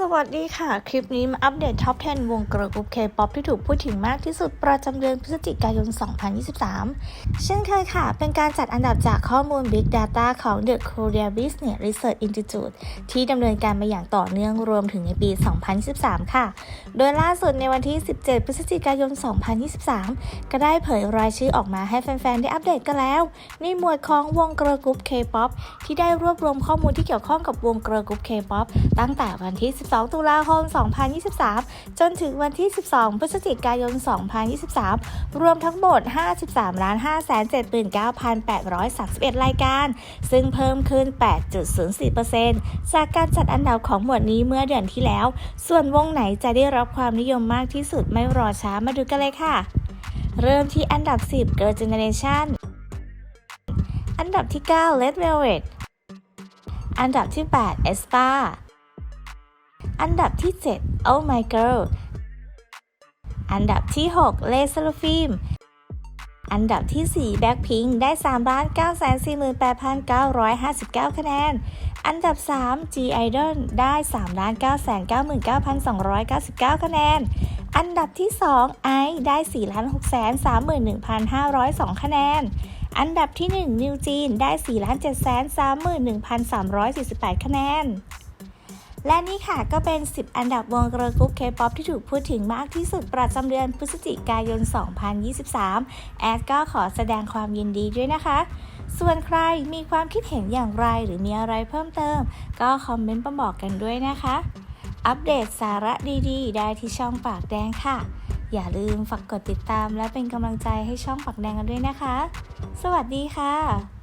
สวัสดีค่ะ คลิปนี้มาอัปเดตท็อป 10 วงเกิร์ลกรุ๊ปเคป๊อปที่ถูกพูดถึงมากที่สุดประจำเดือนพฤศจิกายน 2023 เช่นเคยค่ะ เป็นการจัดอันดับจากข้อมูล Big Data ของ The Korea Business Research Institute ที่ดำเนินการมาอย่างต่อเนื่องรวมถึงในปี 2023 ค่ะ โดยล่าสุดในวันที่ 17 พฤศจิกายน 2023 ก็ได้เผยรายชื่อออกมาให้แฟนๆ ได้อัปเดตกันแล้ว ในหมวดของวงเกิร์ลกรุ๊ปเคป๊อปที่ได้รวบรวมข้อมูลที่เกี่ยวข้องกับวงเกิร์ลกรุ๊ปเคป๊อปตั้งแต่วันที่12 ตุลาคม 2023 จนถึงวันที่ 12 พฤศจิกายน 2023 รวมทั้งหมด 53,579,831 รายการ ซึ่งเพิ่มขึ้น 8.04%จากการจัดอันดับของหมวดนี้เมื่อเดือนที่แล้ว ส่วนวงไหนจะได้รับความนิยมมากที่สุดไม่รอช้ามาดูกันเลยค่ะ เริ่มที่อันดับ 10 Girl Generation อันดับที่ 9 Red Velvet อันดับที่ 8 Espa อันดับที่ 7 Oh My Girl อันดับที่6 l e s e r f i m อันดับที่ 4 Blackpink ได้ 3,948,959 คะแนน อันดับ 3 G Idol ได้ 3,999,299 คะแนน อันดับที่ 2 I ได้ 4,631,502 คะแนน อันดับที่ 1 New Jean ได้ 4,731,348 คะแนน และนี่ค่ะก็เป็น 10 อันดับวงเกิร์ลกรุ๊ปเคป๊อปที่ถูกพูดถึงมากที่สุดประจำเดือนพฤศจิกายน 2023 แอดก็ขอแสดงความยินดีด้วยนะคะ ส่วนใครมีความคิดเห็นอย่างไรหรือมีอะไรเพิ่มเติม ก็คอมเมนต์มาบอกกันด้วยนะคะ อัปเดตสาระดีๆ ได้ที่ช่องปากแดงค่ะ อย่าลืมฝากกดติดตามและเป็นกำลังใจให้ช่องปากแดงกันด้วยนะคะ สวัสดีค่ะ